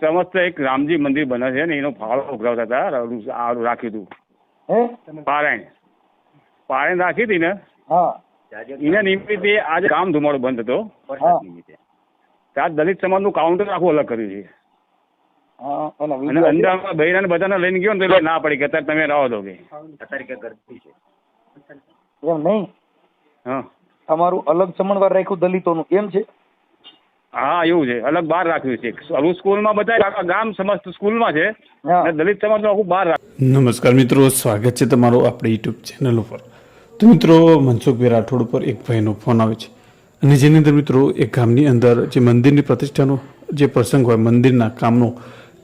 સમસ્ત એક રામજી મંદિર બને છે ને એનો ફાળો ઉઘરાવતા હતા રાખ્યું હતું. પારાયણ. પારાયણ રાખી હતી ને? એના નિમિત્તે આજે કામ ધુમાડો બંધ હતો. ત્યાં દલિત સમાજનું કાઉન્ટર આખું અલગ કર્યું છે. અને છે? અંદર બૈરાને બધાને લઈને ગયો ને તો ના પડી કે અત્યારે તમે રહો દો કે. એમ નહીં? હા. તમારું અલગ સમણવાર રાખ્યું દલિતોનું. એમ છે? હા એવું છે. અલગ બહાર રાખ્યું છે. હવે સ્કૂલમાં બધા આખા ગામ સમસ્ત સ્કૂલમાં છે. અને દલિત સમાજનું આખું બહાર રાખ્યું નમસ્કાર મિત્રો સ્વાગત છે તમારું આપણી યુટ્યુબ ચેનલ ઉપર. તો મિત્રો મનસુખભાઈ રાઠોડ ઉપર એક ભાઈનો ફોન આવે છે. અને જેની અંદર મિત્રો એક ગામની અંદર જે મંદિરની પ્રતિષ્ઠાનો જે પ્રસંગ હોય મંદિરના કામનો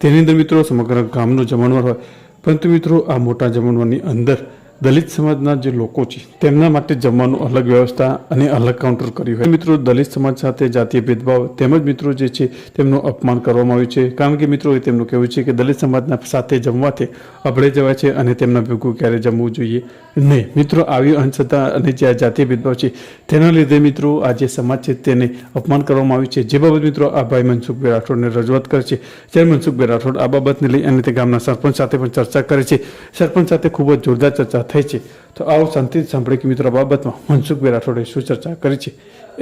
તેની અંદર મિત્રો સમગ્ર ગામનો જમણવાર હોય. પરંતુ મિત્રો આ મોટા જમણવારની અંદર દલિત સમાજના જે લોકો છે, તેમના માટે જમવાનું અલગ વ્યવસ્થા અને અલગ કાઉન્ટર કર્યું હોય. મિત્રો, દલિત સમાજ સાથે જાતીય ભેદભાવ તેમજ મિત્રો જે છે, તેમનું અપમાન કરવામાં આવ્યું છે. કારણ કે મિત્રો તેમનું કહેવું છે કે દલિત સમાજના સાથે જમવાથી અભળે જવાય છે અને તેમના ભેગું ક્યારે જમવું જોઈએ નહીં. મિત્રો, આવી અંશતા અને જે આ જાતીય ભેદભાવ છે, તેના લીધે મિત્રો, આ જે સમાજ છે, તેને અપમાન કરવામાં આવ્યું છે. જે બાબત મિત્રો, આ ભાઈ મનસુખભાઈ રાઠોડને રજૂઆત કરે છે. જ્યારે મનસુખભાઈ રાઠોડ આ બાબતને લઈ અને તે ગામના સરપંચ સાથે પણ ચર્ચા કરે છે. સરપંચ સાથે ખૂબ જ જોરદાર ચર્ચા થઈ છે. તો આવો શાંતિથી સાંભળે કે મિત્રો બાબતમાં મનસુખભાઈ રાઠોડે શું ચર્ચા કરી છે?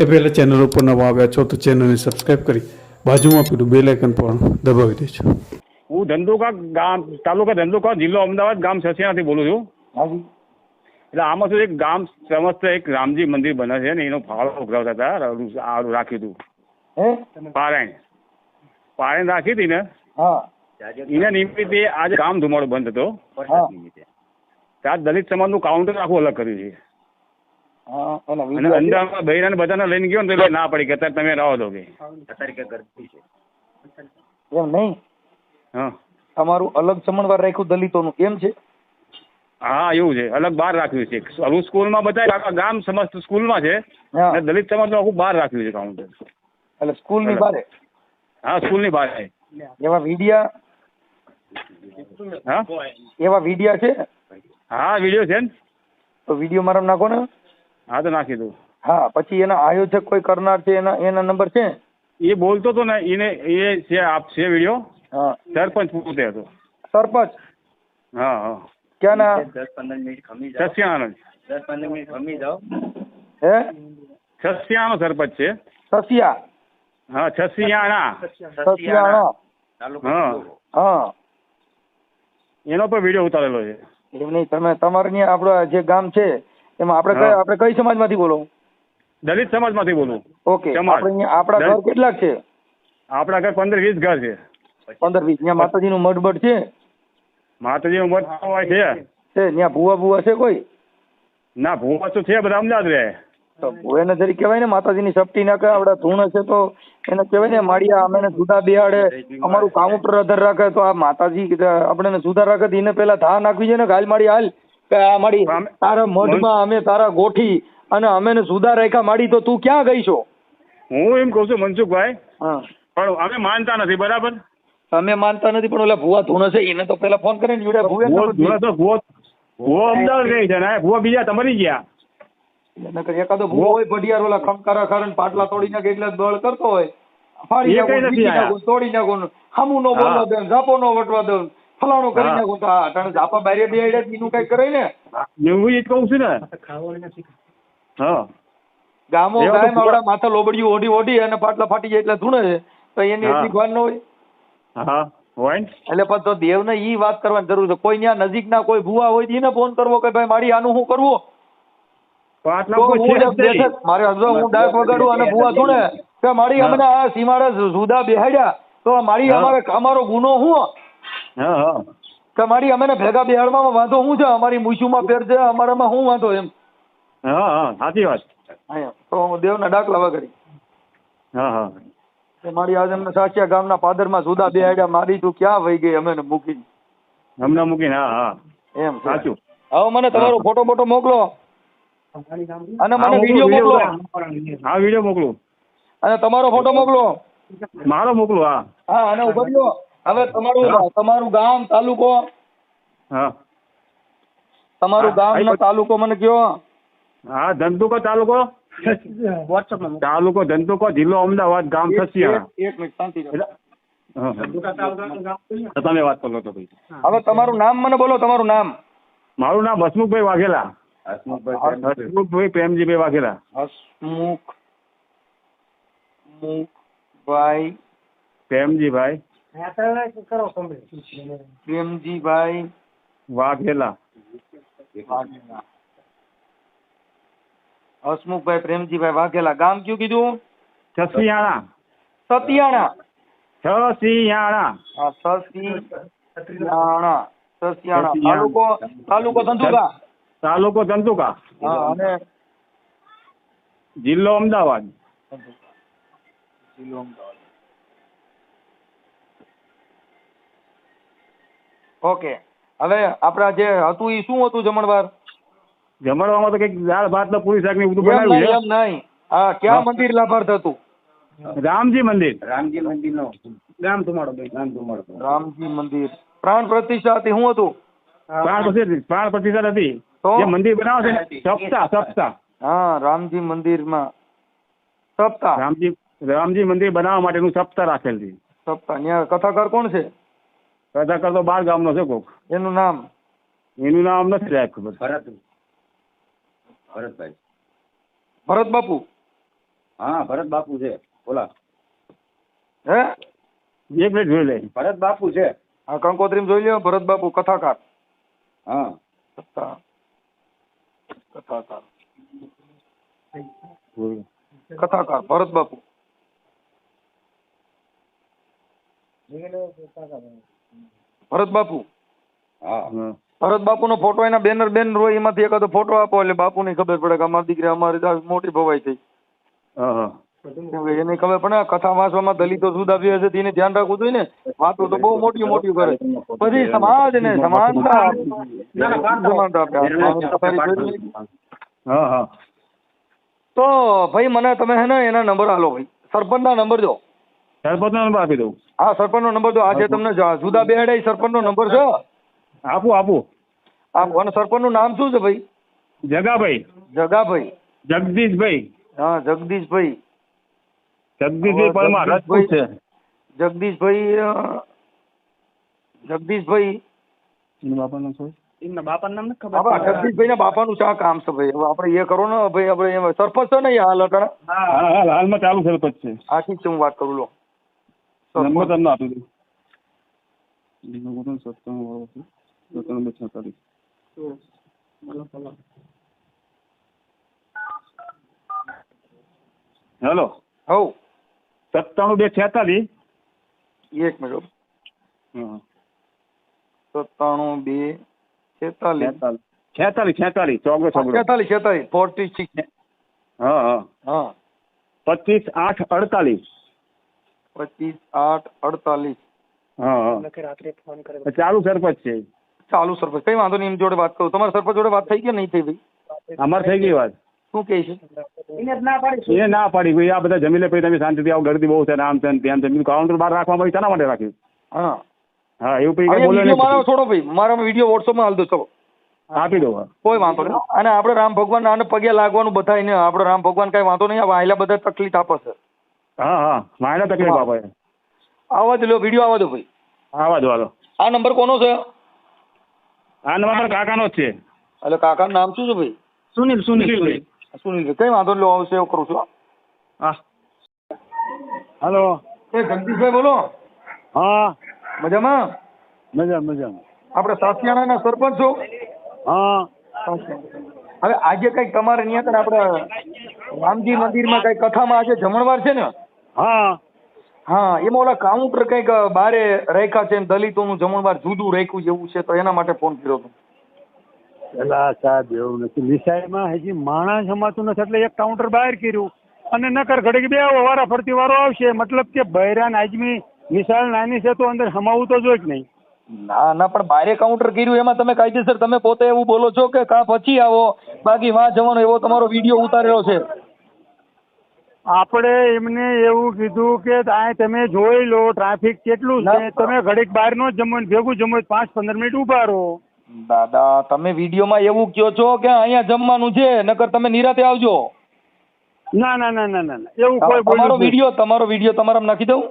એ પહેલાં ચેનલ ઉપર નવા આવ્યા છો તો ચેનલને સબસ્ક્રાઈબ કરી બાજુમાં પેલું બે આઇકન પણ દબાવી દેજો. હું ધંધુકા ગામ તાલુકા ધંધુકા જિલ્લો અમદાવાદ ગામ સસિયાથી બોલું છું. એટલે આમાં શું એક ગામ સમસ્ત એક રામજી મંદિર બને છે ને એનો ફાળો ઉઘરાવતા હતા રાખ્યું હતું. પારાયણ પારાયણ રાખી હતી ને એના નિમિત્તે આજે ગામ ધુમાડો બંધ હતો. ત્યાં દલિત સમાજનું કાઉન્ટર આખું અલગ કર્યું છે. અને અંદર બૈરાને બધાને લઈને ગયો ને તો ના પડી કે અત્યારે તમે રહો દો કે. એમ નહીં? હા. તમારું અલગ સમણવાર રાખ્યું દલિતોનું. એમ છે? હા એવું છે. અલગ બહાર રાખ્યું છે. હવે સ્કૂલમાં બધા આખા ગામ સમસ્ત સ્કૂલમાં છે. અને દલિત સમાજનું આખું બહાર રાખ્યું છે કાઉન્ટર એટલે સ્કૂલની. બારે? હા સ્કૂલની બહાર એવા વિડિયા? હા? એવા વિડિયા છે? હા વીડિયો છે ને? તો વીડિયો મારા નાખો ને. હા તો નાખી દઉં. હા પછી એના આયોજક કોઈ કરનાર છે એના એના નંબર છે? એ બોલતો હતો ને એને એ છે આપ છે વીડિયો હા. સરપંચ પોતે હતો. સરપંચ? હા હા. ક્યાં ક્યાંના સસ્યાનો. હે? છસિયાનો સરપંચ છે. સસિયા. હા છસિયાણા સસિયાણા. હા. હા. એનો પણ વીડિયો ઉતારેલો છે. એમ નહીં તમે તમારે ત્યાં આપણું જે ગામ છે એમાં આપણે કઈ હા. આપણે કઈ સમાજમાંથી બોલો? દલિત સમાજમાંથી બોલું. ઓકે. આપણે આપણા ઘર કેટલાક છે? આપણા ઘર પંદર વીસ ઘર છે. પંદર વીસ. ત્યાં માતાજીનું મઢ બઢ છે? માતાજી નું હોય છે ત્યાં ભૂવા ભૂવા છે કોઈ? ના ભૂવા તો છે બધા અમદાવાદ રહે. એને જરી કહેવાય ને માતાજીની સપટી નાખે આપડા ધૂણ હશે તો એને કહેવાય ને માળિયા અમે જુદા બેહાડે અમારું કામ ઉપર આધાર રાખે તો આ માતાજી આપણે જુદા રાખે એને પેલા ધા નાખવી છે ને હાલ માડી હાલ કે આ માળી તારા મઢમાં અમે તારા ગોઠી અને અમે જુદા રાખ્યા માળી તો તું ક્યાં ગઈ છો? હું એમ કહું છું મનસુખભાઈ હા. પણ અમે માનતા નથી બરાબર? અમે માનતા નથી પણ ઓલા ભુવા ધૂણ છે એને તો પેલા ફોન કરીને ભૂવો ભૂવો અમદાવાદ ગઈ છે ને ભુવા બીજા તમારી ગયા? નકર એકાદો ભૂવો હોય ભડિયાર ઓલા ખમકારા ખરણ પાટલા તોડી નાખે એટલે બળ કરતો હોય. ફાડી નાખો તોડી નાખો હામું નો બોલવા દે ઝાપો નો વટવા દે ફલાણો કરી નાખો તો હા અટાણે ઝાપા બારે બે આડે એનું કઈ કરે ને? હું એ જ કહું છું ને. હા. ગામો ગાય ભૂવા- માથા લોબડિયું ઓઢી ઓઢી અને પાટલા ફાટી જાય એટલે ધૂણે છે. તો એની હા. એટલી ભાન ન હોય. હા. એટલે પણ તો દેવને ઈ વાત કરવાની જરૂર છે. કોઈ ત્યાં નજીકના કોઈ ભૂવા હોય એને ફોન કરવો કે ભાઈ મારી આનું શું કરવું? મારે હજુ હું ડાક વગાડું અને ભૂવા ધૂણે કે મારી અમને આ સીમાડા જુદા બેહાડ્યા. તો મારી અમારે અમારો ગુનો હા? કે મારી અમે ભેગા બેહાડવામાં વાંધો હું છે? અમારી મૂછુમાં ફેર છે અમારામાં હું વાંધો એમ? હા હા. સાચી વાત. તો હું દેવના ડાકલા વગાડી હા હા. મારી આજે અમને સાચિયા ગામના પાદરમાં જુદા બેહાડ્યા. મારી તું ક્યાં વહી ગઈ અમે મૂકીને? હમણાં મૂકીને હા હા. એમ સાચું. હવે મને તમારો ફોટો ફોટો મોકલો. અને મને મોકલું, વીડિયો મોકલો. હા વીડિયો મોકલું. અને તમારો ફોટો મોકલો. મારો મોકલો હા. હા અને ઊભા રહ્યો. હવે તમારું તમારું ગામ તાલુકો. હા. તમારું ગામ ને તાલુકો મને કયો? હા ધંધુકો તાલુકો? તાલુકો ધંધુકો જિલ્લો અમદાવાદ ગામ સસિયા. એક મિનિટ શાંતિ તમે વાત કરો તો ભાઈ હવે તમારું નામ મને બોલો તમારું નામ. મારું નામ હસમુખભાઈ વાઘેલા. હસમુખભાઈ પ્રેમજીભાઈ વાઘેલા હસમુખ મુખભાઈ પ્રેમજીભાઈ પ્રેમજીભાઈ વાઘેલા હસમુખભાઈ પ્રેમજીભાઈ વાઘેલા ગામ કયું કીધું છસિયાણા સતિયાણા છસિયાણા હા સતિયાણા સતિયાણા તાલુકો તાલુકો ધંધુકા તાલુકો ધંધુકા. અને જિલ્લો અમદાવાદ. જિલ્લો અમદાવાદ. ઓકે. હવે આપડા જે હતું એ શું હતું જમણવાર? જમણવામાં તો કંઈક દાળ ભાત ને પૂરી શાક ને બધું બનાવ્યું છે. એમ નહીં. હા ક્યાં મંદિર લાભાર્થ હતું? રામજી મંદિર. રામજી મંદિર નો ગામ તુમાડો ભાઈ. ગામ તુમાડો રામજી મંદિર. પ્રાણ પ્રતિષ્ઠા હતી શું હતું? પ્રાણ પ્રતિષ્ઠા પ્રાણ પ્રતિષ્ઠા હતી? જે મંદિર બનાવે છે સપ્તાહ સપ્તાહ હા રામજી મંદિરમાં. સપ્તાહ રામજી રામજી મંદિર બનાવવા માટેનું સપ્તાહ રાખેલ છે. સપ્તાહ ત્યાં કથાકાર કોણ છે? કથાકાર તો બાર ગામનો છે કોક. એનું નામ? એનું નામ નથી સાહેબ ખબર. ભરત ભરતભાઈ. ભરત બાપુ હા ભરત બાપુ છે. બોલા. હે? એક મિનિટ જોઈ લે. ભરત બાપુ છે. હા કંકોત્રી જોઈ લ્યો ભરત બાપુ કથાકાર. હા. સપ્તાહ કથાકાર. કથાકાર ભરત બાપુ. ભરત બાપુ. હા. ભરત બાપુનો ફોટો એના બેનર બેનર હોય એમાંથી એકાદો ફોટો આપો એટલે બાપુ ની ખબર પડે કે અમારી દીકરી અમારી મોટી ભવાઈ થઈ. હા, હા. એને ખબર પડે કથા વાંચવામાં દલિતો જુદા બી હશે તેને ધ્યાન રાખવું જોઈએ ને. વાતો તો બહુ મોટી મોટી કરે. પછી સમાજ ને સમાનતા સમાનતા આપે. તો ભાઈ મને તમે હે ને એના નંબર આલો ભાઈ. સરપંચના નંબર જો. સરપંચનો નંબર આપી દઉં. હા સરપંચનો નંબર જો. આજે તમને જુદા બેહડે સરપંચ નો નંબર છે. આપું આપું. આ અને સરપંચનું નામ શું છે ભાઈ? જગાભાઈ. જગાભાઈ. જગદીશભાઈ. હા જગદીશભાઈ. જગદીશભાઈ પરમાર રાજપૂત છે. જગદીશભાઈ જગદીશભાઈ. એનું બાપાનું શું? એમના બાપા નામ નથી બાપા જગદીશભાઈ ના બાપાનું શા કામ છે ભાઈ? હવે આપણે એ કરો ને ભાઈ આપણે સરપંચ છે ને હાલ અટાણે? હાલ હાલમાં ચાલુ સરપંચ છે. હા ઠીક છે હું વાત કરું લો. નંબર તમને આપી દઉં. સત્તાણું સત્તાણું છેતાલીસ હેલો. હવ સત્તાણું બે છેતાલીસ? એક મિનિટ સત્તાણું બે છેતાલીસ. છેતાલીસ. છેતાલીસ ચોગડો ચોગડો. છેતાલીસ છેતાલીસ. Forty six. હા. હા હા. પચીસ આઠ અડતાલીસ. પચીસ આઠ અડતાલીસ. હા હા. ચાલુ સરપંચ છે. ચાલુ સરપંચ. કઈ વાંધો નહીં એમ જોડે વાત કરું. તમારા સરપંચ જોડે વાત થઈ કે નહીં થઈ ભાઈ? અમારે થઈ ગઈ વાત. શું કહે છે? એ ના પાડી ભાઈ આ બધા જમીને પછી તમે શાંતિથી આવો ગરદી બહુ છે ને આમ છે ને તેમ છે. બીજું કાઉન્ટર બહાર રાખવા આવી શાના માટે રાખ્યું? હા. હા એવું પછી બોલે મારો છોડો ભાઈ. મારો વીડિયો વોટ્સઅપમાં હાલ દો ચલો. આપી દો. કોઈ વાંધો નહીં. અને આપણે રામ ભગવાન આને પગે લાગવાનું બધા એને આપણે રામ ભગવાન કઈ વાંધો નહીં. વાયલા બધા તકલીફ આપે છે. હા હા. મારે તકલીફ આપે. આવા જ લો વીડિયો આવા દો ભાઈ. આવા દો હાલો. આ નંબર કોનો છે? આ નંબર કાકાનો જ છે. એટલે કાકાનું નામ શું છે ભાઈ? સુનિલ સુનિલ. સુનિલ કઈ વાંધો લો આવશે એવું કરું છું હા. હાલો. એ જગદીશભાઈ બોલો. હા. મજામાં? મજા મજામાં. આપણે સાસિયાણાના સરપંચ છો? હા. હવે આજે કંઈક તમારે ત્યાં કને આપણે રામજી મંદિરમાં કઈ કથામાં આજે જમણવાર છે ને? હા. હા એમાં ઓલા કાઉન્ટર કંઈક બારે રાખ્યા છે ને દલિતોનું જમણવાર જુદું રાખ્યું જેવું છે તો એના માટે ફોન કર્યો હતો. પેલા સાહેબ એવું નથી. નિશાળમાં હજી માણસ સમાતું નથી એટલે એક કાઉન્ટર બહાર કર્યું. અને નકર ઘડીક બે વારા ફરતી વારો આવશે. મતલબ કે બૈરાન આજમી નિશાળ નાની છે તો અંદર સમાવું તો જોઈએ જ નહીં. ના ના પણ બારે કાઉન્ટર કર્યું. એમાં તમે કાયદેસર તમે પોતે એવું બોલો છો કે કા પછી આવો? બાકી વાં જવાનો એવો તમારો વીડિયો ઉતારેલો છે. આપણે એમને એવું કીધું કે આ તમે જોઈ લો ટ્રાફિક કેટલું છે. તમે ઘડીક બહારનો જ જમો ભેગું જમો પાંચ પંદર મિનિટ ઊભા રહો. દાદા તમે વિડીયોમાં એવું કહો છો કે અહીંયા જમવાનું છે નકર તમે નિરાતે આવજો. ના ના ના ના ના. એવું કોઈ તમારો વીડિયો તમારો વીડિયો તમારામાં નાખી દઉં?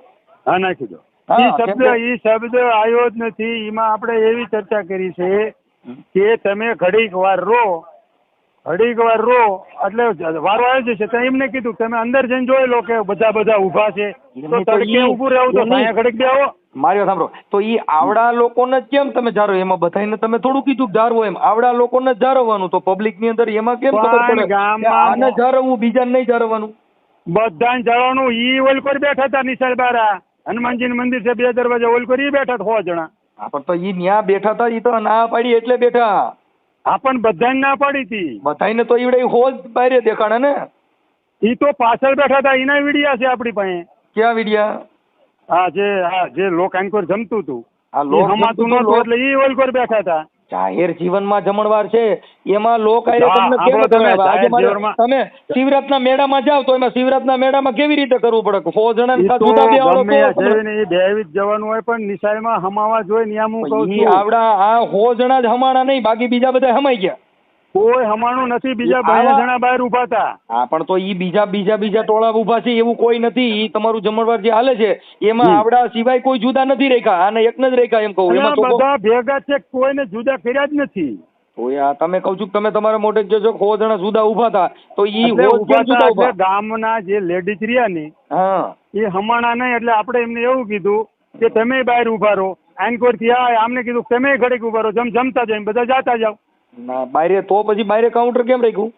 હા નાખી દો. એ શબ્દ એ શબ્દ આવ્યો જ નથી. એમાં આપણે એવી ચર્ચા કરી છે કે તમે ઘડીક વાર રો ઘડીક વાર રો એટલે વારો આવી જશે તો એમને કીધું તમે અંદર જઈને જોઈ લો કે બધા બધા ઊભા છે. તો તડકે ઉભું રહેવું તો ઘડીક બેહો મારી વાત સાંભળો. તો એ આવડા લોકોને કેમ તમે જારો એમાં બધાને તમે થોડું કીધું જારવો એમ. આવડા લોકોને જારવવાનું તો પબ્લિકની અંદર એમાં કેમ ખબર પડે? આને જારવવું બીજાને નહીં જારવવાનું બધાને જવાનું ઈ ઓલકોર બેઠા હતા નિશાળ બારા. હનુમાનજી મંદિર છે બે દરવાજા ઓલ કરી બેઠા હતા જણા. હા, પણ તો ઈ ન્યા બેઠા હતા ઈ તો ના પાડી એટલે બેઠા. હા પણ બધાને ના પાડી હતી બધાને તો ઈવડે હોજ બારે દેખાણા ને? ઈ તો પાછળ બેઠા હતા એના વિડિયા છે આપણી પાસે. ક્યાં વિડિયા? હા જે હા જે લોક આંકોર જમતું હતું આ લોક જમતું નહોતું એટલે ઈ ઓલકોર બેઠા હતા જાહેર જીવનમાં જમણવાર છે એમાં લોક તમને કેમ તમે તમે શિવરાતના મેળામાં જાવ તો એમાં શિવરાતના મેળામાં કેવી રીતે કરવું પડે? સો જણા જુદા બે આવડો બેહવી જવાનું હોય પણ નિશાળમાં હમાવા જોઈએ ને આમ હું કહું છું. આવડા આ સો જણા જ હમાણા નહીં બાકી બીજા બધા હમાઈ ગયા. કોઈ હમાણું નથી બીજા ભાઈ જણા બહાર ઊભા હતા. હા પણ તો ઈ બીજા બીજા બીજા ટોળા ઊભા છે એવું કોઈ નથી. ઈ તમારું જમણવાર જે હાલે છે એમાં આવડા સિવાય કોઈ જુદા નથી રેખા આને એકને જ રેખા એમ કહું. એમાં બધા ભેગા છે કોઈને જુદા કર્યા જ નથી. તો યાર તમે કહું છું કે તમે તમારા મોઢે જ જોજો હો જણા જુદા ઊભા હતા. તો ઈ હો જુદા ઊભા ગામના જે લેડીઝ રહ્યા ને હા. એ હમાણા નહીં એટલે આપણે એમને એવું કીધું કે તમે બહાર ઊભા રહો. આનકોરથી આ આમને કીધું તમે ઘડીક ઊભા રહો જમ જમતા જાય બધા જાતા જાવ ના બારે તો પછી બારે કાઉન્ટર કેમ રાખ્યું?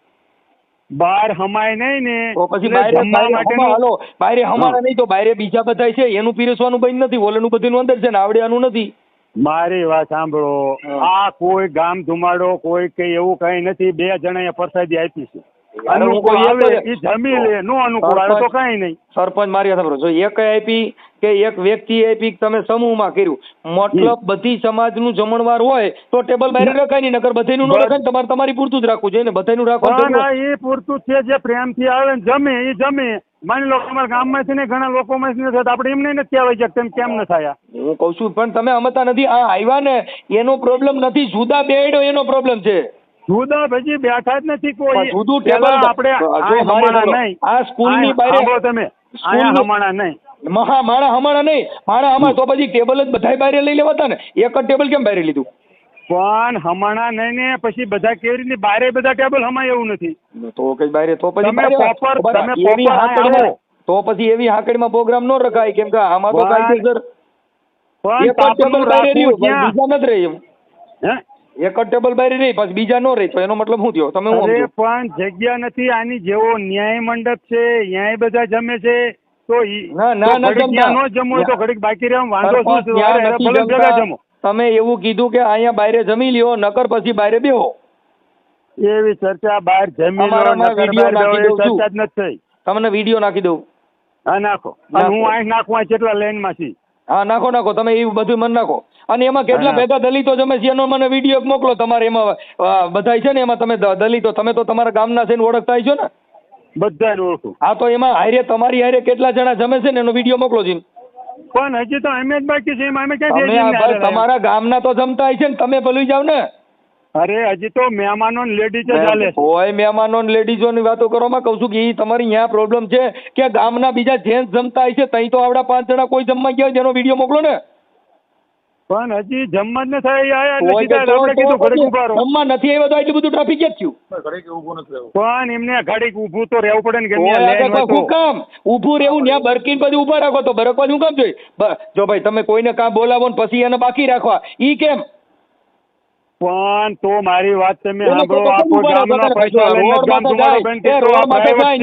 બહાર હમાય નહીં ને. તો પછી બાયરે બારે બારે હાલો. બાયરે હમારા નહીં તો બારે બીજા બધા છે એનું પીરસવાનું બંધ નથી ઓલેનું બધું અંદર છે ને આવડ્યાનું નથી. મારી વાત સાંભળો. આ કોઈ ગામ ધુમાડો કોઈ કઈ એવું કઈ નથી બે જણાએ પરસાદી આપી છે. અનુકૂળ આવે એ જમી લે નો અનુકૂળ આવે તો કઈ નહીં. સરપંચ મારી વાત જો એક આપી કે એક વ્યક્તિ આપી તમે સમૂહમાં કર્યું મતલબ બધી સમાજનું જમણવાર હોય તો ટેબલ બહાર રખાય નહીં નકર બધાયનું ન રખાય તમારે તમારી પૂરતું જ રાખવું જોઈએ ને? બધાયનું રાખવાનું એ પૂરતું છે જે પ્રેમથી આવે ને જમે એ જમે. માની લો અમારા ગામમાંથી ને ઘણા લોકોમાંથી નથી થતા આપણે એમને નથી આવી તેમ કેમ ન થયા હું કઉ છું પણ તમે અમતા નથી આ આવ્યા ને એનો પ્રોબ્લેમ નથી જુદા બેડો એનો પ્રોબ્લેમ છે. જુદા ભજી બેઠા જ નથી કોઈ. જુદું ટેબલ આપણે આ મારી હમાણા નહીં. આ સ્કૂલની આ- તમે. નહીં. મહા માણા હમાણા નહીં. માણા હમા તો પછી ટેબલ જ બધા બહાર લઈ લેવાતા ને. એક જ ટેબલ કેમ બહાર લીધું? પણ હમણાં નહીં ને પછી બધા કેવી રીતે બારે બધા ટેબલ હમાય એવું નથી. તો કઈ બારે તો પછી તમે બારે- તમે એવી proper તો પછી એવી હાંકડીમાં પ્રોગ્રામ ન રખાય કેમ કે આમાં તો કાયદેસર પણ ટેબલ બારે રહ્યું? બીજા નથી રહ્યું. હે? એક જ ટેબલ બારી રહી પછી બીજા નો રહી તો એનો મતલબ શું થયો તમે અરે? પણ જગ્યા નથી આની જેવો ન્યાય મંડપ છે ન્યાય બધા જમે છે તો ઈ- ના ના તો ના ઘડીક જમતા. ત્યાં ન જમવું હોય તો ઘડીક બાકી રહેવામાં વાંધો શું છે? અરે, નથી ભલે ભેગા જમતા. જમો તમે એવું કીધું કે અહીંયા બાયરે જમી લ્યો નકર પછી બાયરે બેહો એવી ચર્ચા બહાર જમી લો, અમારામાં નકર વીડિયો બહાર નાખી એવી દઉં છું. ચર્ચા જ નથી થઈ તમને વીડિયો નાખી દઉં હા નાખો નાખો. હું અહીં નાખું અહીં કેટલા લાઈનમાં છી હા નાખો નાખો તમે એ બધું મને નાખો. અને એમાં કેટલા. ભેગા દલિતો જમે છે એનો મને વીડિયો મોકલો તમારે એમાં બધાય છે ને એમાં તમે દલિતો તમે તો તમારા ગામના છે ને ઓળખતા છો ને? બધાને ઓળખું. હા તો એમાં હારે તમારી હારે કેટલા જણા જમે છે ને એનો વીડિયો મોકલો છે પણ હજી તો અમે જ બાકી છે એમાં અમે તમે તમારા ગામના તો જમતા હોય છે ને તમે ભૂલી જાવ ને. અરે હજી તો મહેમાનો લેડીઝ જ ચાલે હોય મહેમાનો લેડીઝો ની વાતો કરવામાં કઉ છું કે એ તમારી અહીંયા પ્રોબ્લેમ છે કે ગામના બીજા જેન્ટ્સ જમતા હશે તઈ તો આવડા પાંચ જણા કોઈ જમવા ગયા જેનો વીડિયો મોકલો ને. પણ હજી જમવા જ ન થાય ઊભા જમવા નથી આવ્યો તો એટલું બધું ટ્રાફિક જ થયું? પણ એમને ઘડીક ઊભું તો રહેવું પડે ને શું કામ. ઊભું રહેવું ત્યાં બરકીન પછી ઊભા રાખો તો બરકવા શું કામ જોઈએ? જો ભાઈ તમે કોઈને કામ બોલાવો ને પછી એને બાકી રાખવા. ઈ કેમ? પણ તો મારી વાત તમે સાંભળો ગામના પૈસા લઈને ગામ તમારો બેન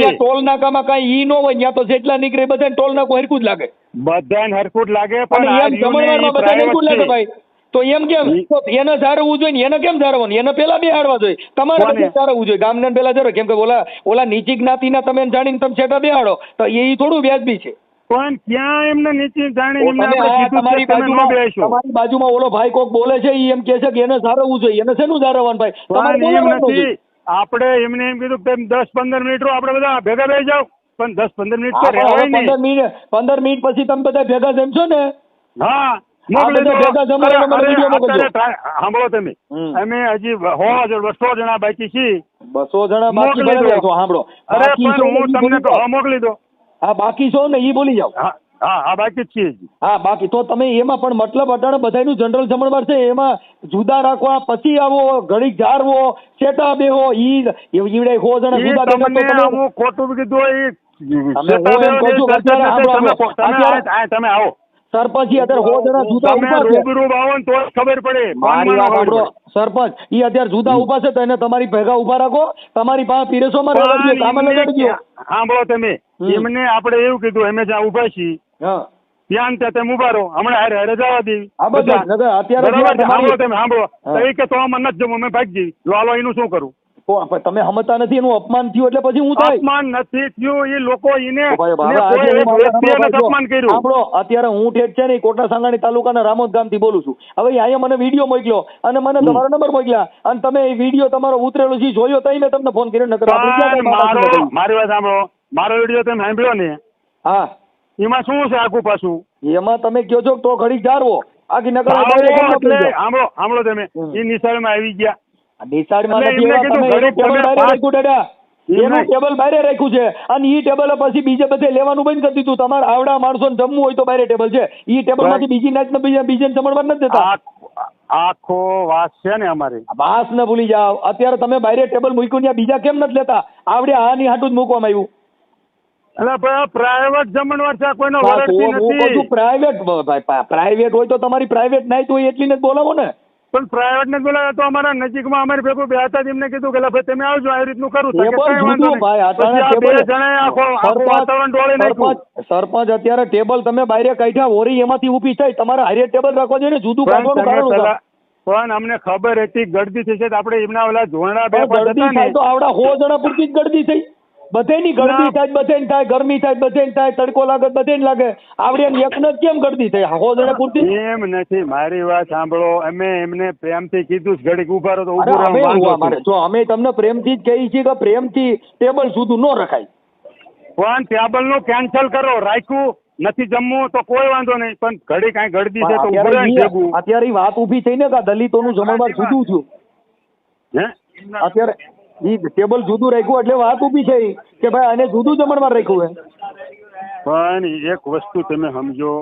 આ ટોલ નાકામાં કઈ ઈ નો હોય ત્યાં તો જેટલા નીકળે બધા ટોલ નાકો હરખું જ લાગે. બધાને હરખું જ લાગે પણ એમ જમણવારમાં હરખું લાગે ભાઈ. તો એમ કેમ? એને જાળવવું જોઈએ ને એને કેમ જાળવવાનું એને પેલા બેહાડવા જોઈએ. તમારે? બધું જાળવવું જોઈએ. ગામને પેલા જાળવો કેમ કે ઓલા ઓલા નીચી જ્ઞાતિના તમે જાણીને તમે છેટા બેહાડો તો એ થોડું વ્યાજબી છે. પણ ક્યાં એમને નીચે કીધું તમારી બાજુમાં તમારી બાજુમાં ઓલો ભાઈ કોક બોલે છે એમ કે છે કે એને સારવવું જોઈએ. એને શેનું સારવવાનું ભાઈ? એમ નથી. આપણે એમને એમ કીધું કે દસ પંદર મિનિટ આપણે બધા ભેગા થઈ જાઓ. પણ દસ પંદર મિનિટ તો રહેવાય પંદર મિનિટ પંદર મિનિટ પછી તમે બધા ભેગા જમશો ને? હા સાંભળો તમે. અમે હજી સો બસો જણા બાકી છીએ. બસો જણા બાકી સાંભળો. અરે હું તમને મોકલી દો. હા બાકી છો ને એ બોલી જાઓ. હા હા બાકી જ છીએ હા બાકી તો તમે એમાં પણ મતલબ અટાણે બધાનું જનરલ જમણવાર છે એમાં જુદા રાખવા પછી આવો ઘડીક ઝાડવો સેટા બેહો ઈ ઈવડે હો જણા જુદા તમે હું ખોટું કીધું આ તમે આવો. સરપંચ ઈ અત્યારે હો જણા જુદા ઊભા છે. રૂબરૂ આવો ને તો ખબર પડે. મારી વાત સાંભળો. સરપંચ ઈ અત્યારે જુદા ઊભા છે તો એને તમારી ભેગા ઊભા રાખો. તમારી પાસે પીરેસોમાં માં રહેવા દો લગાડી સાંભળો તમે. એમને આપણે એવું કીધું અમે જ્યાં ઊભા છીએ ધ્યાન ત્યાં તમે ઊભા રહો. હમણાં હારે હારે જવા દેવી આ બધા. અત્યારે સાંભળો તમે સાંભળો. તો એ કે તો આમાં નથી જમું અમે ભાગી જઈ લો આલો એનું શું કરું? પણ તમે સમજતા નથી એનું અપમાન થયું એટલે પછી હું થાય? અપમાન નથી થયું એ લોકો એને અપમાન કર્યું. આપણો અત્યારે હું ઠેઠ છે ને કોટડા સાંગાણી તાલુકાના રામોદ ગામથી બોલું છું. હવે અહીંયા મને વીડિયો મોકલ્યો અને મને તમારો નંબર મોકલ્યા અને તમે એ વીડિયો તમારો ઉતરેલો છે જોયો તઈ મેં તમને ફોન કર્યો નકર ક્યાં મારો વાત સાંભળો. મારો વીડિયો તમે સાંભળ્યો ને હા. એમાં શું છે આખું પાછું? એમાં તમે કહો છો તો ઘડી જાળવો આખી નકર? સાંભળો સાંભળો તમે. એ નિશાળમાં આવી ગયા. આ નથી એવા તમે એનું ટેબલ તમે રાખ્યું દાદા. એનું ટેબલ બારે રાખ્યું છે. અને ઈ ટેબલ પછી બીજે બધે લેવાનું બંધ કરી દીધું. તમારે આવડા માણસો જમવું હોય તો બારે ટેબલ છે. ઈ ટેબલમાંથી બીજી નાચ ને બીજા બીજે જમણવાર નથી દેતા. આખો વાસ છે ને અમારી. વાસ ને ભૂલી જાવ અત્યારે તમે બારે ટેબલ મૂક્યું ત્યાં બીજા કેમ નથી લેતા? આવડે આની હાટું જ મૂકવામાં આવ્યું. પ્રાઇવેટ જમણવાર છે કોઈનો પ્રાઇવેટ પ્રાઇવેટ હોય તો તમારી પ્રાઇવેટ નાઈટ હોય એટલી ને બોલાવો ને. પણ પ્રાઇવેટ ને બોલાવ્યા તો અમારા નજીકમાં અમારી ભેગું બે હતા એમને કીધું કે ભાઈ તમે આવજો આવી રીતનું કરું. સરપંચ- અત્યારે ટેબલ તમે બાયરે કાઢ્યા હોરી એમાંથી ઊભી થાય તમારે હારે ટેબલ રાખવા જોઈએ ને? જુદું પણ કાઢવાનું કારણ પણ અમને ખબર હતી ગળદી થઈ છે આપણે એમના ઓલા ઝોરણા બે તો આવડા હો જણા પૂરતી જ ગળદી થઈ. બધેની ગરમી થાય બધેને થાય ગરમી થાય બધેને થાય તડકો લાગે બધેને લાગે. આવડે જ કેમ ગળદી થાય? જણા પૂરતી? એમ નથી મારી વાત સાંભળો અમે એમને પ્રેમથી કીધું જ ઘડીક ઊભા રહો તો જો અમે તમને પ્રેમથી જ કહીએ છીએ કે પ્રેમથી ટેબલ સુધી ન રખાય. પણ ટેબલનું કેન્સલ કરો રાખ્યું નથી જમવું તો કોઈ વાંધો નહીં પણ ઘડી કાંઈ ગળદી છે તો અત્યારે ઉભું વાત ઊભી થઈ ને કે દલિતોનું જમણવાર જુદું છું હે? અત્યારે ઈ ટેબલ જુદું રાખ્યું એટલે વાત ઊભી છે કે ભાઈ આને જુદું જમણવાર રાખ્યું હે પણ એક વસ્તુ તમે સમજો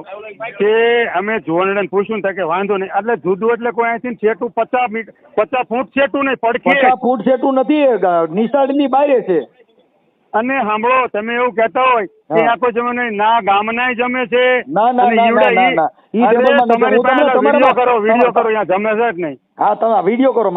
કે અમે જોવાને પૂછ્યું ને કે વાંધો નહીં. એટલે જુદું એટલે કોઈ અહીંથી છેટું પચાસ મીટર પચાસ ફૂટ છેટું નહીં પડખે. પચાસ ફૂટ છેટું નથી નિશાળની બારે છે. અને સાંભળો તમે એવું કહેતા હોય કે આખો જમે નહીં ના ગામના જમે છે. ના, ના, ના, ના, ના. તમારી પાસે વીડિયો કરો વીડિયો કરો અહીંયા જમે છે જ નહીં. હા તમે વીડિયો કરો